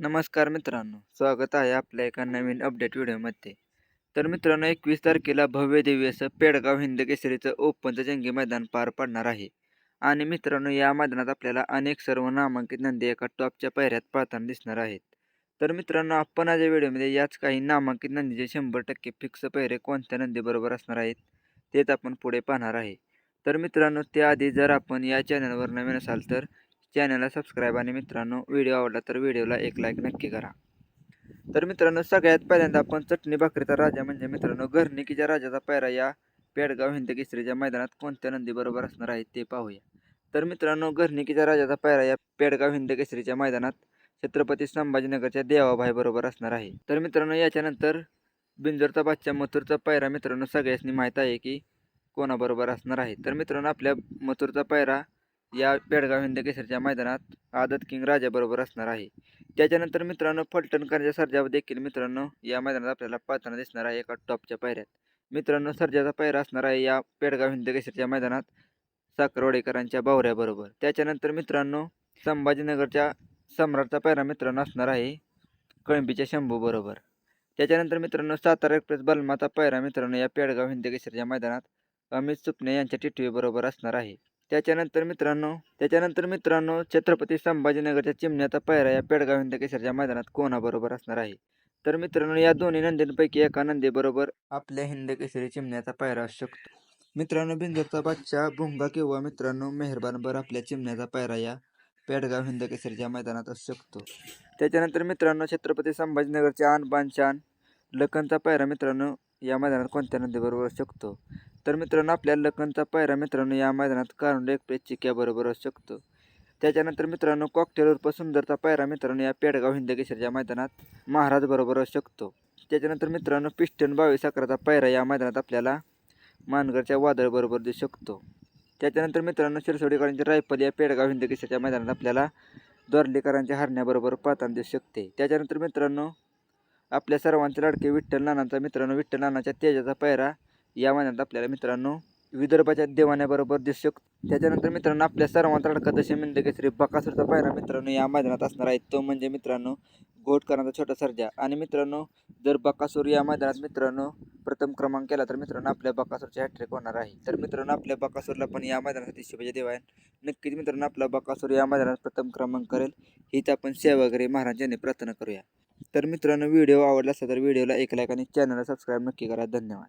नमस्कार मित्रांनो स्वागत आहे आपल्या एका नवीन अपडेट व्हिडिओमध्ये. तर मित्रांनो एकवीस तारखेला भव्य दिव्य असं पेडगाव हिंद केसरीचं ओपनचं जंगी मैदान पार पडणार आहे. आणि मित्रांनो या मैदानात आपल्याला अनेक सर्व नामांकित नंदी एका टॉपच्या पायऱ्यात पाहताना दिसणार आहेत. तर मित्रांनो आपण आज या व्हिडिओमध्ये याच काही नामांकित नंदीचे शंभर टक्के फिक्स पैरे कोणत्या नंदीबरोबर असणार आहेत तेच आपण पुढे पाहणार आहे. तर मित्रांनो त्याआधी जर आपण या चॅनलवर नवीन असाल तर चॅनलला सबस्क्राईब आणि मित्रांनो व्हिडिओ आवडला तर व्हिडिओला एक लाईक नक्की करा. तर मित्रांनो सगळ्यात पहिल्यांदा आपण चटणी भाकरीचा राजा म्हणजे मित्रांनो घरणिकीच्या राजाचा पायरा या पेडगाव हिंद केसरीच्या मैदानात कोणत्या नंदीबरोबर असणार आहे ते पाहूया. तर मित्रांनो घरणिकीच्या राजाचा पायरा या पेडगाव हिंद केसरीच्या मैदानात छत्रपती संभाजीनगरच्या देवाभाईबरोबर असणार आहे. तर मित्रांनो याच्यानंतर बिंजरचा बादशा मथुरचा पायरा मित्रांनो सगळ्यांनी माहीत आहे की कोणाबरोबर असणार आहे. तर मित्रांनो आपल्या मथुरचा पायरा या पेडगाव हिंद केसरच्या मैदानात आदत किंग राजाबरोबर असणार आहे. त्याच्यानंतर मित्रांनो फलटणकरच्या सर्जावर देखील मित्रांनो या मैदानात आपल्याला पाहताना दिसणार आहे एका टॉपच्या पायऱ्यात. मित्रांनो सर्जाचा पायरा असणार आहे या पेडगाव हिंद केसरच्या मैदानात साखरवाडेकरांच्या बावऱ्याबरोबर. त्याच्यानंतर मित्रांनो संभाजीनगरच्या सम्राटचा पायरा मित्रांनो असणार आहे कळंबीच्या शंभूबरोबर त्याच्यानंतर मित्रांनो सातारा एक्सप्रेस बलमाचा पायरा मित्रांनो या पेडगाव हिंद केसरच्या मैदानात अमित सुपणे यांच्या टिटवीबरोबर असणार आहे. त्याच्यानंतर मित्रांनो त्याच्यानंतर मित्रांनो छत्रपती संभाजीनगरच्या चिमण्याचा पायरा या पेडगाव हिंद केसरच्या मैदानात कोणाबरोबर असणार आहे? तर मित्रांनो या दोन्ही नंदींपैकी एका नंदीबरोबर आपल्या हिंद केसरी चिमण्याचा पायरा असू शकतो. मित्रांनो बिंदूचा बादशाह भुंगा किंवा मित्रांनो मेहरबानभर आपल्या चिमण्याचा पायरा या पेडगाव हिंद केसरीच्या मैदानात असू शकतो. त्याच्यानंतर मित्रांनो छत्रपती संभाजीनगरच्या आन बानशान लखनचा पायरा मित्रांनो या मैदानात कोणत्या नंदीबरोबर असू शकतो? तर मित्रांनो आपल्या लखनचा पायरा मित्रांनो या मैदानात कारुंडे एक्सप्रेस चिक्याबरोबर असू शकतो. त्याच्यानंतर मित्रांनो कॉकटेल उर्फ सुंदरचा पायरा मित्रांनो या पेडगाव हिंदकेसरच्या मैदानात महाराज बरोबर असू शकतो. त्याच्यानंतर मित्रांनो पिस्टन बावीस अकराचा पायरा या मैदानात आपल्याला मानगरच्या वादळबरोबर दिसू शकतो. त्याच्यानंतर मित्रांनो शिरसोडीकरांची रायफल या पेडगाव हिंदकेसरच्या मैदानात आपल्याला दोरलेकरांच्या हरण्याबरोबर पाहताना दिसू शकते. त्याच्यानंतर मित्रांनो आपल्या सर्वांचे लाडके विठ्ठल नानांचा मित्रांनो विठ्ठल नानाच्या तेजाचा पायरा या महिन्यात आपल्याला मित्रांनो विदर्भाच्या देवाण्याबरोबर दिसू त्याच्यानंतर मित्रांनो आपल्या सर्वांचा लाडका दशमिंद श्री बकासूरचा पायरा मित्रांनो या मैदानात असणार आहे. तो म्हणजे मित्रांनो घोटकरांचा छोटा सर्जा. आणि मित्रांनो जर बकासूर या मैदानात मित्रांनो प्रथम क्रमांक केला तर मित्रांनो आपल्या बकासूरची हॅट्रिक होणार आहे. तर मित्रांनो आपल्या बकासूरला पण या मैदानासाठी शुभेच्छा म्हणजे देवाय नक्कीच मित्रांनो आपला बकासूर या मैदानात प्रथम क्रमांक करेल. हीच आपण सेवागिरी महाराज यांनी प्रार्थना करूया. तर मित्रांनो व्हिडिओ आवडला असेल तर व्हिडिओला एक लाईक आणि चॅनलला सबस्क्राईब नक्की करा. धन्यवाद.